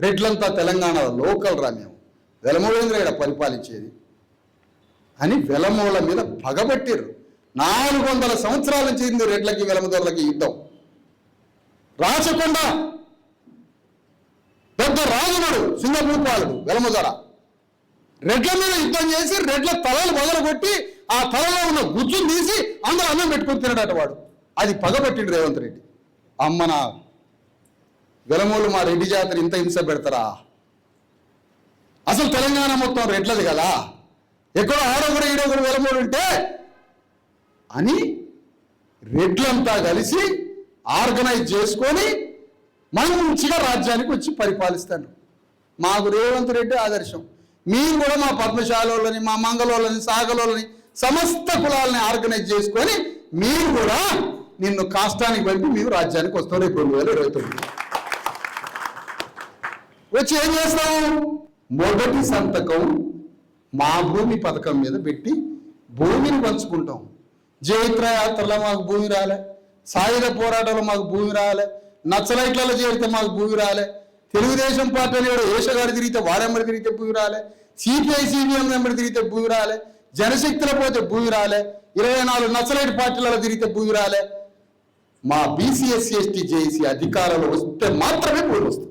రెడ్లంతా Telangana local రా మేము. వెలమూలేంద్ర ఇక్కడ పరిపాలించేది. అని వెలమూల మీద పగబట్టిర్రు. నాలుగు వందల సంవత్సరాల నుంచి రెడ్లకి వెలమదొరలకి యుద్ధం. రాచకొండ పెద్ద రాజునుడు సింగభూపాలుడు వెలమదొర. రెడ్ల మీద యుద్ధం చేసి రెడ్ల తలలు మొదలుకొట్టి ఆ తలలో ఉన్న గుజ్జును తీసి అందరూ అన్నం పెట్టుకుని తినడట వాడు. అది పగబట్టిండు రేవంత్ రెడ్డి. అమ్మన వెలమూలు మా రెడ్డి జాతర ఇంత హింస పెడతారా? అసలు తెలంగాణ మొత్తం రెడ్లది కదా? ఎక్కడో ఆడొకడు ఈడొకడు వెలమూలు ఉంటే అని రెడ్లంతా కలిసి ఆర్గనైజ్ చేసుకొని మంచిగా రాజ్యానికి వచ్చి పరిపాలిస్తాను మాకు రేవంత్ రెడ్డి ఆదర్శం. మీరు కూడా మా పద్మశాలోళ్ళని మా మంగళోళ్ళని సాగలోళ్ళని సమస్త కులాలని ఆర్గనైజ్ చేసుకొని మీరు కూడా నిన్ను కాష్టానికి పంపి మీరు రాజ్యానికి వస్తారు రేపు రెండు వేల ఇరవై తొమ్మిది వచ్చి ఏం చేస్తాము మొదటి సంతకం మా భూమి పథకం మీద పెట్టి భూమిని పంచుకుంటాం. జైత్రయాత్రలో మాకు భూమి రాలే. సాయుధ పోరాటంలో మాకు భూమి రాలే. నక్సలైట్లలో చేరితే మాకు భూమి రాలే. తెలుగుదేశం పార్టీలో కూడా ఏషగాడు తిరిగితే వారెంబడి తిరిగితే భూమి రాలే. సిపిఐ సిపిఎం వెంబడి తిరిగితే భూమి రాలే. జనశక్తిలో పోతే భూమి రాలే. ఇరవై నాలుగు నక్సలైట్ పార్టీలలో తిరిగితే భూమి రాలే. మా బీసీఎస్సీ ఎస్టీ జేఏసీ అధికారంలో వస్తే మాత్రమే భూమి వస్తుంది.